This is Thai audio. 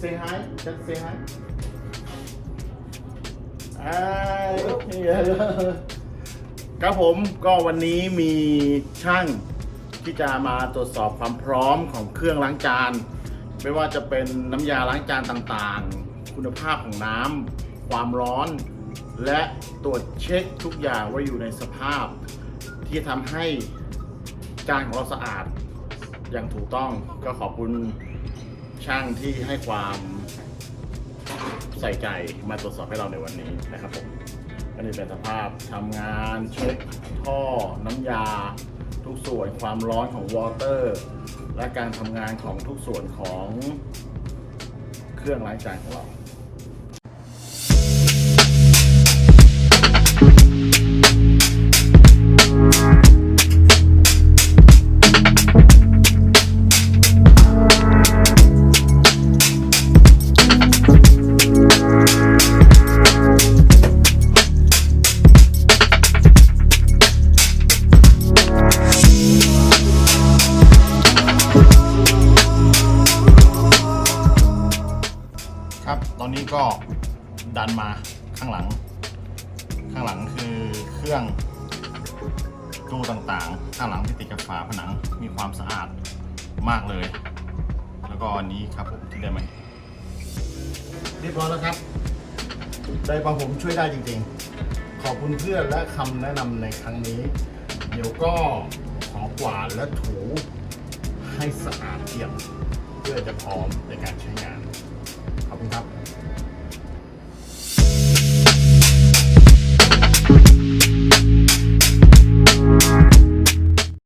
เซฮายอ้ายครับผมก็วันนี้มีช่างที่จะมาตรวจสอบความพร้อมของเครื่องล้างจาน ไม่ว่าจะเป็นน้ำยาล้างจานต่างๆ คุณภาพของน้ำความร้อน และตรวจเช็คทุกอย่างว่าอยู่ในสภาพ ที่ทำให้จานของเราสะอาดอย่างถูกต้องก็ขอบคุณ ช่างที่ให้ความใส่ใจมาตรวจสอบให้เราในวันนี้นะครับผมก็นี่เป็นสภาพทำงานเช็คท่อน้ำยา ทุกส่วนความร้อนของวอเตอร์ และการทำงานของทุกส่วนของเครื่องล้างจานของเรา ครับ ตอนนี้ก็ดันมาข้างหลัง ข้างหลังคือเครื่องตู้ต่างๆ ข้างหลังที่ติดกับฝาผนังมีความสะอาดมากเลย แล้วก็อันนี้ครับผมที่ได้ไหมเรียบร้อยแล้วครับได้ปะผมช่วยได้จริงๆ ขอบคุณเพื่อนและคำแนะนำในครั้งนี้ เดี๋ยวก็ขอกวาดและถูให้สะอาดเอี่ยม เพื่อจะพร้อมในการใช้งาน ขอบคุณครับ